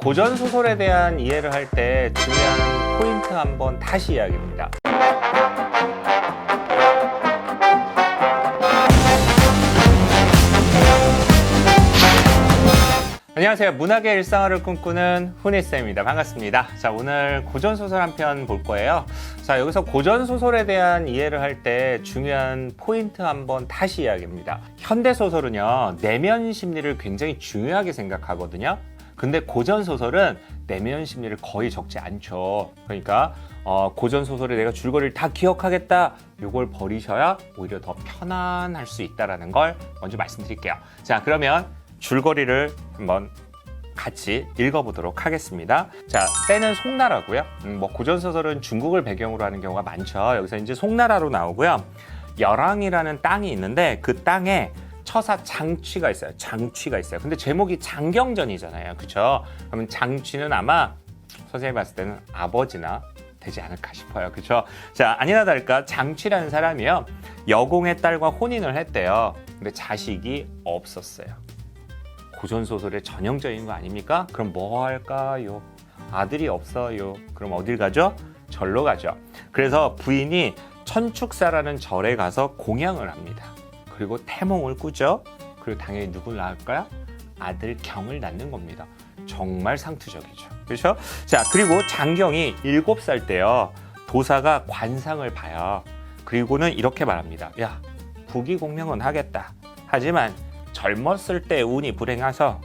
고전 소설에 대한 이해를 할 때 중요한 포인트 한번 다시 이야기합니다. 안녕하세요. 문학의 일상화를 꿈꾸는 훈이쌤입니다. 반갑습니다. 자, 오늘 고전소설 한 편 볼 거예요. 자, 여기서 고전소설에 대한 이해를 할 때 중요한 포인트 한번 다시 이야기합니다. 현대소설은요, 내면 심리를 굉장히 중요하게 생각하거든요. 근데 고전 소설은 내면 심리를 거의 적지 않죠. 그러니까, 어, 고전 소설에 내가 줄거리를 다 기억하겠다. 요걸 버리셔야 오히려 더 편안할 수 있다라는 걸 먼저 말씀드릴게요. 자, 그러면 줄거리를 한번 같이 읽어보도록 하겠습니다. 자, 때는 송나라고요. 음, 뭐 고전 소설은 중국을 배경으로 하는 경우가 많죠. 여기서 이제 송나라로 나오고요. 열왕이라는 땅이 있는데 그 땅에 처사 장취가 있어요. 장취가 있어요. 근데 제목이 장경전이잖아요. 그렇죠? 그러면 장취는 아마 선생님이 봤을 때는 아버지나 되지 않을까 싶어요. 그렇죠? 자, 아니나 다를까 장취라는 사람이요. 여공의 딸과 혼인을 했대요. 근데 자식이 없었어요. 고전 소설의 전형적인 거 아닙니까? 그럼 뭐 할까요? 아들이 없어요. 그럼 어딜 가죠? 절로 가죠. 그래서 부인이 천축사라는 절에 가서 공양을 합니다. 그리고 태몽을 꾸죠. 그리고 당연히 누굴 낳을까요? 아들 경을 낳는 겁니다. 정말 상투적이죠. 그렇죠? 자, 그리고 장경이 7살 때요. 도사가 관상을 봐요. 그리고는 이렇게 말합니다. 야, 부귀공명은 하겠다. 하지만 젊었을 때 운이 불행해서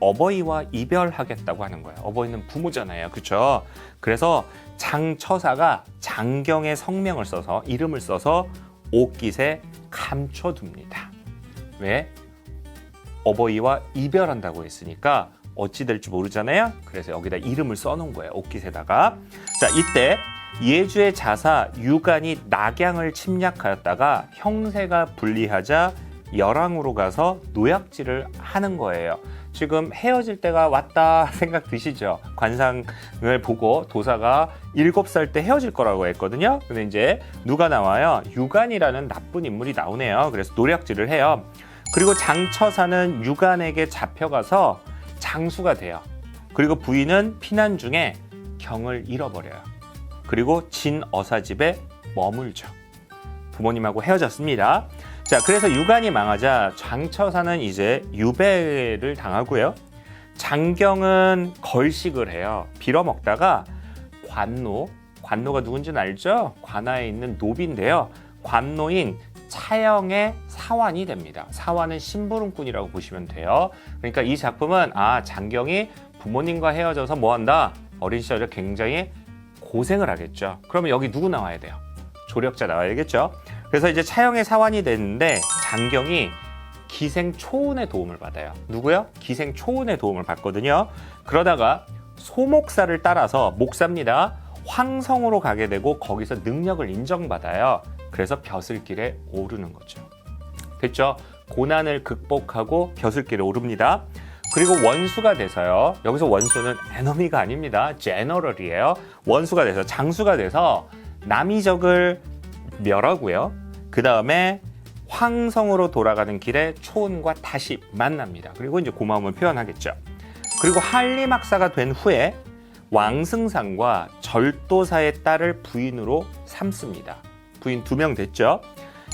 어버이와 이별하겠다고 하는 거예요. 어버이는 부모잖아요. 그렇죠? 그래서 장처사가 장경의 성명을 써서 이름을 써서 옥깃에 감춰둡니다. 왜? 어버이와 이별한다고 했으니까 어찌 될지 모르잖아요. 그래서 여기다 이름을 써놓은 거예요. 옥깃에다가. 자, 이때 예주의 자사 유간이 낙양을 침략하였다가 형세가 불리하자 열왕으로 가서 노약질을 하는 거예요. 지금 헤어질 때가 왔다 생각 드시죠? 관상을 보고 도사가 7살 때 헤어질 거라고 했거든요. 근데 이제 누가 나와요? 유간이라는 나쁜 인물이 나오네요. 그래서 노략질을 해요. 그리고 장처사는 유간에게 잡혀가서 장수가 돼요. 그리고 부인은 피난 중에 경을 잃어버려요. 그리고 진어사 집에 머물죠. 부모님하고 헤어졌습니다. 자, 그래서 유간이 망하자 장처사는 이제 유배를 당하고요. 장경은 걸식을 해요. 빌어먹다가 관노, 관노가 누군지는 알죠? 관아에 있는 노비인데요. 관노인 차영의 사환이 됩니다. 사환은 심부름꾼이라고 보시면 돼요. 그러니까 이 작품은 아 장경이 부모님과 헤어져서 뭐한다? 어린 시절에 굉장히 고생을 하겠죠. 그러면 여기 누구 나와야 돼요? 조력자 나와야겠죠. 그래서 이제 차영의 사환이 됐는데 장경이 기생 초운의 도움을 받아요. 누구요? 기생 초운의 도움을 받거든요. 그러다가 소목사를 따라서 목사입니다. 황성으로 가게 되고 거기서 능력을 인정받아요. 그래서 벼슬길에 오르는 거죠. 됐죠? 고난을 극복하고 벼슬길에 오릅니다. 그리고 원수가 돼서요. 여기서 원수는 에너미가 아닙니다. 제너럴이에요. 원수가 돼서 장수가 돼서 남이 적을 멸하고요. 그 다음에 황성으로 돌아가는 길에 초은과 다시 만납니다. 그리고 이제 고마움을 표현하겠죠. 그리고 한림학사가 된 후에 왕승상과 절도사의 딸을 부인으로 삼습니다. 부인 두 명 됐죠.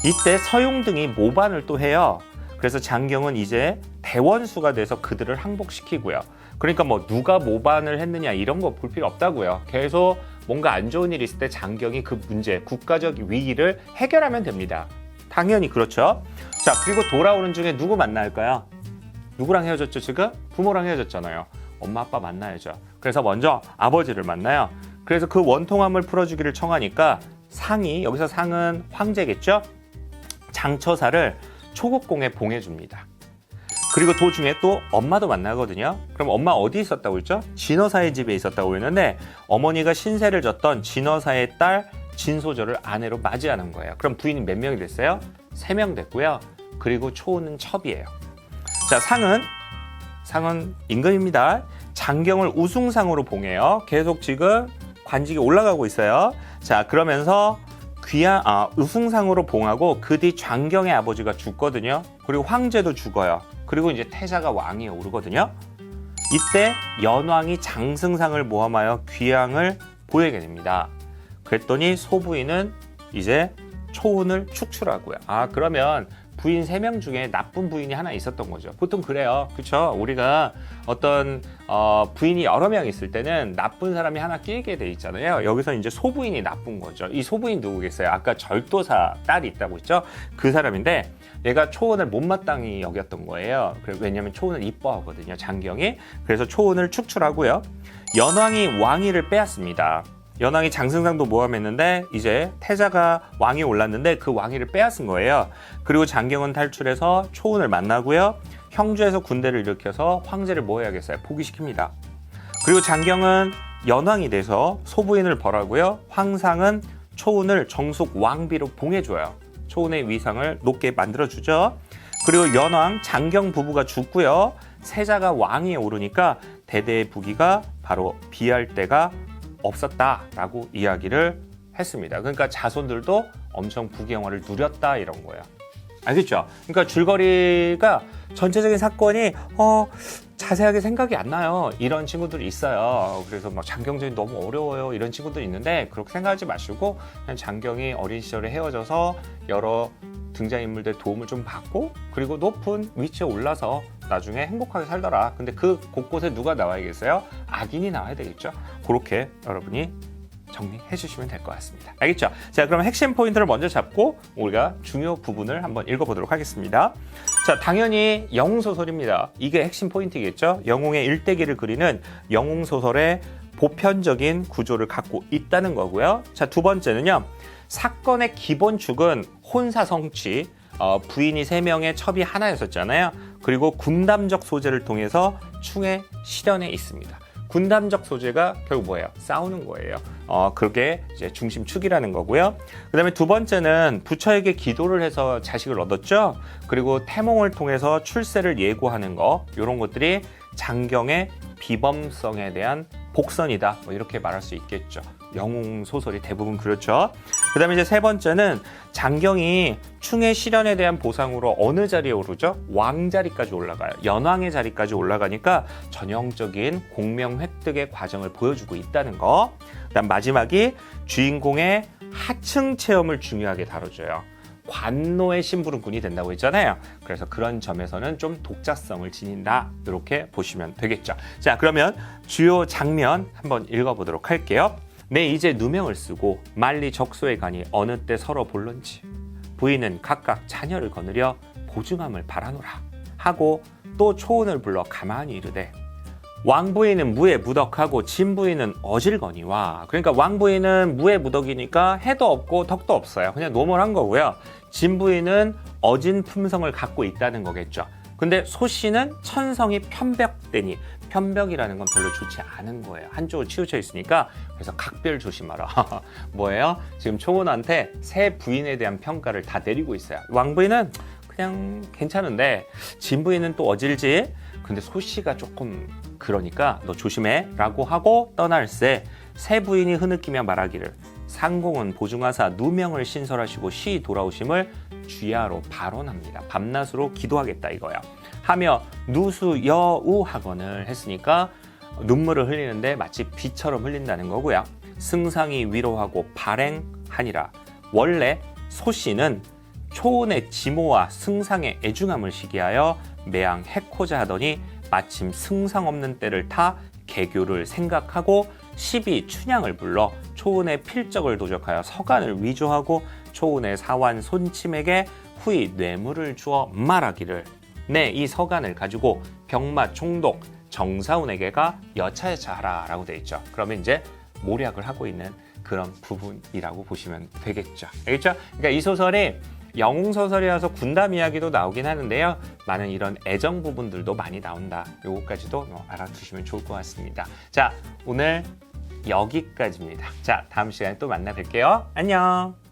이때 서용 등이 모반을 또 해요. 그래서 장경은 이제 대원수가 돼서 그들을 항복시키고요. 그러니까 뭐 누가 모반을 했느냐 이런 거 볼 필요 없다고요. 계속 뭔가 안 좋은 일이 있을 때 장경이 그 문제, 국가적 위기를 해결하면 됩니다. 당연히 그렇죠. 자, 그리고 돌아오는 중에 누구 만날까요? 누구랑 헤어졌죠, 지금? 부모랑 헤어졌잖아요. 엄마, 아빠 만나야죠. 그래서 먼저 아버지를 만나요. 그래서 그 원통함을 풀어주기를 청하니까 상이, 여기서 상은 황제겠죠? 장처사를 초국공에 봉해줍니다. 그리고 도중에 또 엄마도 만나거든요. 그럼 엄마 어디 있었다고 했죠? 진어사의 집에 있었다고 했는데 어머니가 신세를 졌던 진어사의 딸 진소절을 아내로 맞이하는 거예요. 그럼 부인이 몇 명이 됐어요? 세 명 됐고요. 그리고 초는 첩이에요. 자, 상은 상은 임금입니다. 장경을 우승상으로 봉해요. 계속 지금 관직이 올라가고 있어요. 자, 그러면서 귀하 아, 우승상으로 봉하고 그 뒤 장경의 아버지가 죽거든요. 그리고 황제도 죽어요. 그리고 이제 태자가 왕위에 오르거든요. 이때 연왕이 장승상을 모함하여 귀양을 보내게 됩니다. 그랬더니 소부인은 이제 초혼을 축출하고요. 아 그러면 부인 세명 중에 나쁜 부인이 하나 있었던 거죠. 보통 그래요. 그렇죠? 우리가 어떤 어, 부인이 여러 명 있을 때는 나쁜 사람이 하나 끼게 돼 있잖아요. 여기서 이제 소부인이 나쁜 거죠. 이 소부인 누구겠어요? 아까 절도사 딸이 있다고 했죠? 그 사람인데 얘가 초혼을 못마땅히 여겼던 거예요. 왜냐하면 초혼을 이뻐하거든요. 장경이. 그래서 초혼을 축출하고요. 연왕이 왕위를 빼앗습니다. 연왕이 장승상도 모함했는데 이제 태자가 왕이 올랐는데 그 왕위를 빼앗은 거예요. 그리고 장경은 탈출해서 초혼을 만나고요. 형주에서 군대를 일으켜서 황제를 뭐 해야겠어요? 포기시킵니다. 그리고 장경은 연왕이 돼서 소부인을 벌하고요. 황상은 초혼을 정숙 왕비로 봉해줘요. 초혼의 위상을 높게 만들어주죠. 그리고 연왕 장경 부부가 죽고요. 세자가 왕위에 오르니까 대대의 부귀가 바로 비할 때가 없었다라고 이야기를 했습니다. 그러니까 자손들도 엄청 부귀영화를 누렸다 이런 거예요. 알겠죠? 그러니까 줄거리가 전체적인 사건이 어 자세하게 생각이 안 나요. 이런 친구들이 있어요. 그래서 막 장경전이 너무 어려워요. 이런 친구들이 있는데 그렇게 생각하지 마시고 그냥 장경이 어린 시절에 헤어져서 여러 등장인물들 도움을 좀 받고 그리고 높은 위치에 올라서 나중에 행복하게 살더라. 근데 그 곳곳에 누가 나와야겠어요? 악인이 나와야 되겠죠. 그렇게 여러분이 정리해 주시면 될 것 같습니다. 알겠죠? 자, 그럼 핵심 포인트를 먼저 잡고 우리가 중요 부분을 한번 읽어보도록 하겠습니다. 자, 당연히 영웅 소설입니다. 이게 핵심 포인트겠죠? 영웅의 일대기를 그리는 영웅 소설의 보편적인 구조를 갖고 있다는 거고요. 자, 두 번째는요. 사건의 기본 축은 혼사 성취, 어, 부인이 세명의 첩이 하나였었잖아요. 그리고 군담적 소재를 통해서 충의 실현에 있습니다. 군담적 소재가 결국 뭐예요? 싸우는 거예요. 어, 그게 이제 중심축이라는 거고요. 그 다음에 두 번째는 부처에게 기도를 해서 자식을 얻었죠. 그리고 태몽을 통해서 출세를 예고하는 거, 이런 것들이 장경의 비범성에 대한 복선이다. 뭐 이렇게 말할 수 있겠죠. 영웅 소설이 대부분 그렇죠. 그 다음에 이제 세 번째는 장경이 충의 실현에 대한 보상으로 어느 자리에 오르죠? 왕 자리까지 올라가요. 연왕의 자리까지 올라가니까 전형적인 공명 획득의 과정을 보여주고 있다는 거. 그 다음 마지막이 주인공의 하층 체험을 중요하게 다뤄줘요. 관노의 심부름 군이 된다고 했잖아요. 그래서 그런 점에서는 좀 독자성을 지닌다. 이렇게 보시면 되겠죠. 자, 그러면 주요 장면 한번 읽어보도록 할게요. 내 이제 누명을 쓰고 만리 적소에 가니 어느 때 서로 볼런지 부인은 각각 자녀를 거느려 보증함을 바라노라 하고 또 초혼을 불러 가만히 이르되 왕부인은 무에 무덕하고 진부인은 어질거니와 그러니까 왕부인은 무에 무덕이니까 해도 없고 덕도 없어요. 그냥 노멀한 거고요. 진부인은 어진 품성을 갖고 있다는 거겠죠. 근데 소씨는 천성이 편벽되니 편벽이라는 건 별로 좋지 않은 거예요. 한쪽으로 치우쳐 있으니까 그래서 각별 조심하라. 뭐예요? 지금 초혼한테 새 부인에 대한 평가를 다 내리고 있어요. 왕부인은 그냥 괜찮은데 진부인은 또 어질지? 근데 소씨가 조금 그러니까 너 조심해 라고 하고 떠날새 새 부인이 흐느끼며 말하기를 상공은 보증하사 누명을 신설하시고 시 돌아오심을 주야로 발언합니다. 밤낮으로 기도하겠다 이거야. 하며 누수 여우 학원을 했으니까 눈물을 흘리는데 마치 비처럼 흘린다는 거고요. 승상이 위로하고 발행하니라. 원래 소씨는 초혼의 지모와 승상의 애중함을 시기하여 매양 해코자 하더니 마침 승상 없는 때를 타 개교를 생각하고 십이 춘향을 불러 초혼의 필적을 도적하여 서간을 위조하고 초혼의 사완 손침에게 후이 뇌물을 주어 말하기를 네 이 서간을 가지고 병마 총독 정사운에게가 여차여차 하라라고 돼 있죠. 그러면 이제 모략을 하고 있는 그런 부분이라고 보시면 되겠죠. 알겠죠? 그러니까 이 소설이 영웅 소설이라서 군담 이야기도 나오긴 하는데요. 많은 이런 애정 부분들도 많이 나온다. 요거까지도 뭐 알아두시면 좋을 것 같습니다. 자, 오늘 여기까지입니다. 자, 다음 시간에 또 만나 뵐게요. 안녕.